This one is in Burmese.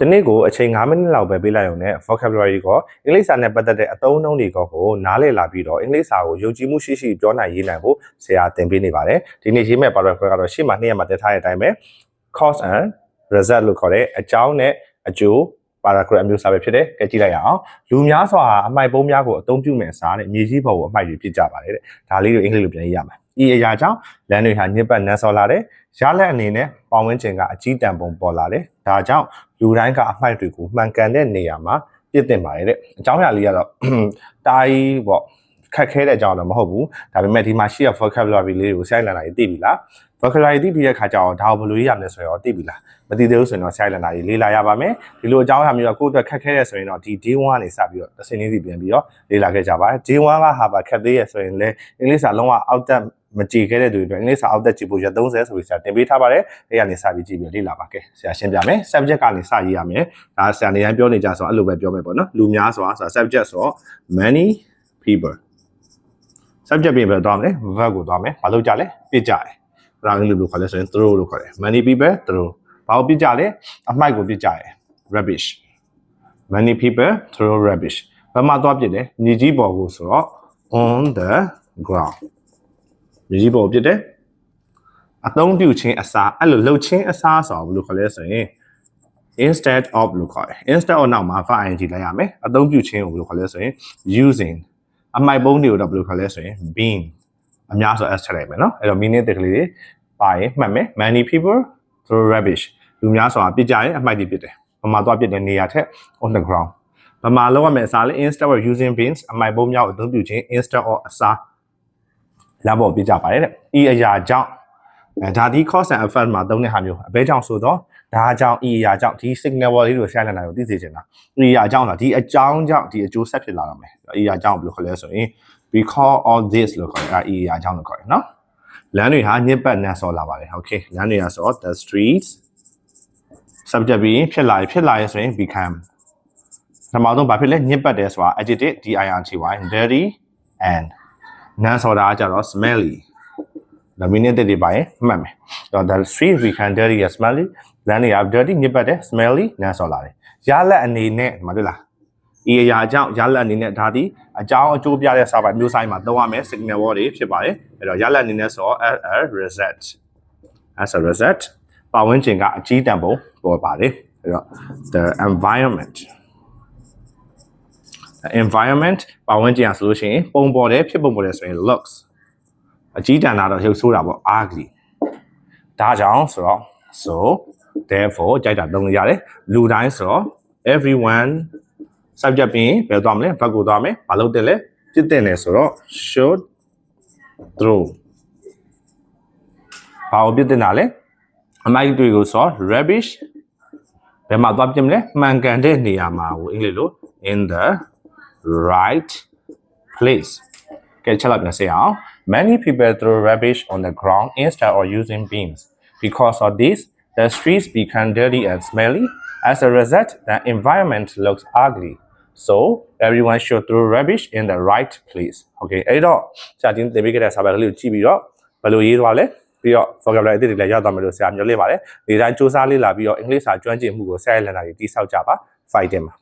ဒီနေ့ကိုအချိန်9မိနစ်လောက်ပဲပေးလိုက်ရုံနဲ့ vocabulary ကိုအင်္ဂလိပ်စာနဲ့ပတ်သက်တဲ့အသုံးအနှုန်းတွေကိုကိုနားလည်လာပြီးတော့အင်္ဂလိပ်စာကိုယုံကြည်မှုရှိရှိပြောနိုင်ရေးနိုင်ဖို့ဆရာသင်ပေးနေပါတယ်ဒီနေ့ရေးမဲ့ paragraph ကတော့ရှေ့မှာနှစ်ရက်မှာတက်ထားတဲ့အတိုင်းပဲ cause and result လို့ခေါ်တဲ့အကြောင်းနဲ့အကျိုး paragraph အမျိုးအစားပဲဖြစ်တယ်ကြည့်ကြည့်လိုက်ရအောင်လူများစွာအမိုက်ပုံးများကိုအသုံးပြုမဲ့အစားတဲ့မြေကြီးပေါ်ကိုအမိုက်တွေဖြစ်ကြပါတယ်တဲ့ဒါလေးကိုအင်္ဂလိပ်လိုပြန်ရေးရမှာဤအရာကြောင့်လမ်းတွေဟာညစ်ပတ်နန်းစောလာတယ်ရလက်အနေနဲ့ပေါင်ဝင်းကျင်ကအကြီးတန်ပုံပေါ်လာတယ်ဒါကြောင့်လူတိုင်းကအမိုက်တွေကိုမှန်ကန်တဲ့နေရာမှာပြစ်တင်ပါတယ်တဲ့အကြောင်းအရာလေးကတော့တိုင်းပေါ့ ခက်ခဲတဲ့အကြောင်းတော့မဟုတ်ဘူးဒါပေမဲ့ဒီမှာရှိရ vocabulary လေးတွေကိုစိုက်လန်လာရေးသိပြီလား vocabulary သိပြီးတဲ့ခါကျတော့ဒါကိုဘယ်လိုရေးရမလဲဆိုတော့သိပြီလားမသိသေးဘူးဆိုရင်တော့စိုက်လန်လာရေးလေးလာရပါမယ်ဒီလိုအကြောင်းအရာမျိုးကကိုယ့်အတွက်ခက်ခဲတဲ့ဆိုရင်တော့ဒီ day 1ကနေစပြီးတော့တစ်စင်းလေးစီပြန်ပြီးတော့လေးလာခဲ့ကြပါ day 1ကဟာပါခက်သေးရဆိုရင်လည်းအင်္ဂလိပ်စာလုံးဝအောက်တက်မကြည့်ခဲ့တဲ့သူတွေအတွက်အင်္ဂလိပ်စာအောက်တက်ကြည့်ဖို့ရ30ဆိုပြီးဆရာတင်ပေးထားပါတယ်အဲ့ကနေစပြီးကြည့်ပြီးလေ့လာပါကဲဆရာရှင်းပြမယ် subject ကနေစရေးရမယ်ဒါဆရာနေတိုင်းပြောနေကြဆိုတော့အဲ့လိုပဲပြောမယ်ပေါ့နော်လူများဆိုတာဆိုတာ subject ဆိုတော့ many people subject ပြင်ပဲသွားမယ် verb ကိုသွားမယ်ဘာလို့ကြလဲပြစ်ကြတယ်ဒါအင်္ဂလိပ်လိုခေါ်လဲဆိုရင် throw လို့ခေါ်တယ် many people throw ဘာကိုပြစ်ကြလဲအမိုက်ကိုပြစ်ကြတယ် rubbish many people throw rubbish ဘာမှသွားပြစ်တယ်ညီကြီးပေါ်ကိုဆိုတော့ on the ground မြေကြီးပေါ်ကိုပြစ်တယ်အသုံးပြုခြင်းအစားအဲ့လိုလှုပ်ခြင်းအစားဆိုတော့ဘယ်လိုခေါ်လဲဆိုရင် instead of လို့ခေါ်တယ် instead of နောက်မှာ verb ing လိုက်ရမယ်အသုံးပြုခြင်းကိုဘယ်လိုခေါ်လဲဆိုရင် using အမိုက်ပုံးတွေကိုတော့ဘယ်လိုခေါ်လဲဆိုရင် being အများဆို s ထည့်လိုက်မယ်နော်အဲ့တော့ meaning တက်ကလေးတွေပါရင်မှတ်မယ် many people throw rubbish လူများဆိုတာပြစ်ကြရင်အမိုက်တွေပြစ်တယ်ဘာမှသွားပြစ်တဲ့နေရာထက် on the ground ဘာမှလောက်ရမယ်အစားလေး instead of using beans အမိုက်ပုံးများကိုအသုံးပြုခြင်း instead of အစားလမ်းပေါ်ပြစ်ကြပါတယ်တဲ့ဤအရာကြောင့်အဲဒါဒီ cause and effect မှာသုံးတဲ့ဟာမျိုးအဘဲကြောင့်ဆိုတော့ ဒါကြောင့်ဤအရာကြောင့်ဒီ signal word လေးကို share နေတာကိုသိစေချင်တာဤအရာကြောင့်လားဒီအကြောင်းကြောင့်ဒီအကျိုးဆက်ဖြစ်လာတော့မယ်ဤအရာကြောင့်ဘယ်လိုခေါ်လဲဆိုရင် we call all this လို့ခေါ်တယ်အဲဤအရာကြောင့်လို့ခေါ်တယ်နော်လမ်းတွေဟာညစ်ပတ်နန်းစောလာပါတယ် okay လမ်းတွေကဆိုတော့ the streets subject ပြီးဖြစ်လာဖြစ်လာရဆိုရင် become ပထမဆုံးဘာဖြစ်လဲညစ်ပတ်တယ်ဆိုတာ adjective dirty dirty and နန်းဆိုတာကကြတော့ smelly ဒါမင်းနဲ့တက်တွေပါရင်မှတ်မယ်တော့ the street we can dirty and smelly လမ်းတွေက dirty ညစ်ပတ်တယ် smelly နန်းဆိုလာတယ်ရလက်အနေနဲ့ဒီမှာတွေ့လားဤအရာအကြောင်းရလက်အနေနဲ့ဒါဒီအကြောင်းအကျိုးပြတဲ့စာပိုင်မျိုးဆိုင်မှာသုံးရမယ် signal word တွေဖြစ်ပါတယ်အဲ့တော့ရလက်အနေနဲ့ဆိုတော့ as a result as a result ပတ်ဝန်းကျင်ကအကြီးတန်းပုံပေါ်ပါတယ်အဲ့တော့ the environment environment ပတ်ဝန်းကျင်อ่ะဆိုလို့ရှိရင်ပုံပေါ်တယ်ဖြစ်ပုံပေါ်တယ်ဆိုရင် looks အကြီးတန်းလာတော့ရုပ်ဆိုးတာပေါ့ ugly ဒါကြောင့်ဆိုတော့ so therefore ကြိုက်တာသုံးလို့ရတယ်လူတိုင်းဆိုတော့ everyone subject ပြီးဘယ်သွားမလဲ verb ကိုသွားမယ်မလုပ်တဲ့လဲပြစ်တဲ့လဲဆိုတော့ should throw ဘာကိုပြစ်တဲ့တာလဲအမိုက်တွေကိုဆိုတော့ rubbish ဘယ်မှာသွားပြစ်မလဲမှန်ကန်တဲ့နေရာမှာကိုအင်္ဂလိပ်လို in the right place ကဲချက်လိုက်ပြန်စေအောင် many people throw rubbish on the ground instead of using bins because of this the streets become dirty and smelly as a result the environment looks ugly so everyone should throw rubbish in the right place okay အဲ့တော့ဆရာတင်တင်ပေးခဲ့တဲ့စာပေကလေးကိုကြည့်ပြီးတော့ဘယ်လိုရေးသွားလဲပြီးတော့ vocabulary အသစ်တွေလည်းရသွားမယ်လို့ဆရာမျှော်လင့်ပါတယ်ဒီတိုင်းစူးစမ်းလေ့လာပြီးတော့အင်္ဂလိပ်စာကျွမ်းကျင်မှုကိုဆရာရဲ့လန်နာတွေတိစောက်ကြပါ fighting မှာ